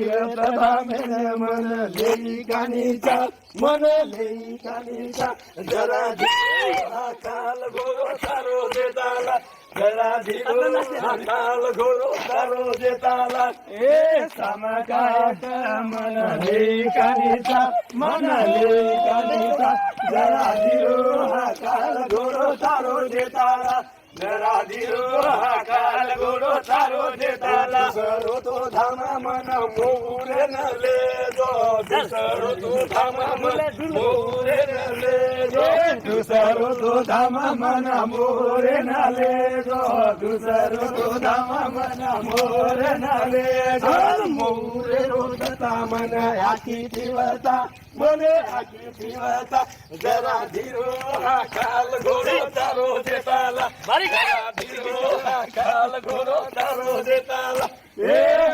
तीर्थधाम मन लेई कानीचा मन लेई कानीचा जरा काल गोरो सारो देताला जरा धीरो काल घोरो सारो देताला ए समकाट मन लेई कानीचा मन लेई कानीचा जरा धीरो काल घोरो सारो देताला जरा दिलो धीरो काल घोरो सारो देताला सरो तो धामा मन मोरे न ले जो. सरो तो धामा मन मोरे न ले जो. दुसरो तो धामा मन मोरे न ले जो. दुसरो तो धामा मन मोरे न ले जो. मोरे रोदता मन आखी दिवता मन आखी दिवता જરા ધીરો કાલ ઘોડો તારો દેતાલા મારી જરા ધીરો કાલ ઘોડો તારો દેતાલા એ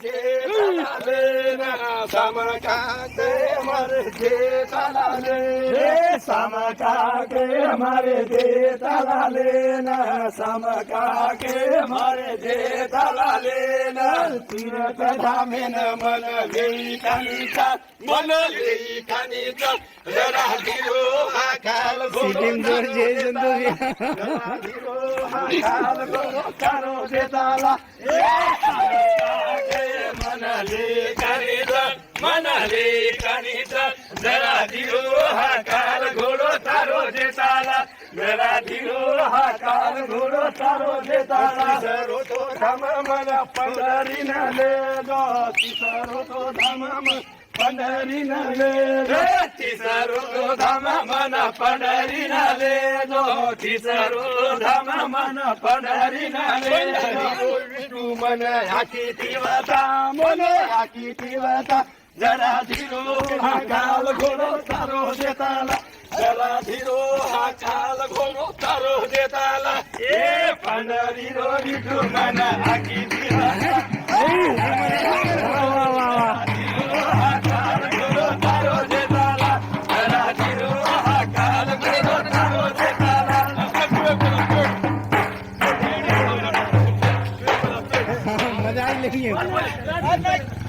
काल घोरो सारो देताला समकाके मरे जे तालाले समकाके मरे जे तालाले न समकाके मरे जे तालाले न तीरथ धामे न मन लेई कानीचा मन लेई कानीचा जरा दिलो हा काल सिटीम जोर जय जंतू जरा दिलो हा काल गोरो कारो देताला मनाले कानित मनाले कानित जरा दिलो हा काल घोडो तारो देताला. जरा दिलो हा काल घोडो तारो देताला. सरो तो धाम मन पंढरी नले. गो तिसरो तो धाम పండరినలేదో ధమ మన పండరినలేదో ధమ మన పండరినలేదో విష్ణు మన యాకి తీవత మన యాకి తీవత జరా ధీరో కాల గుణ సరో చేతాల జరా ధీరో కాల గుణ సరో చేతాల ఏ పండరిరో విష్ణు మన యాకి తీవత Thank you.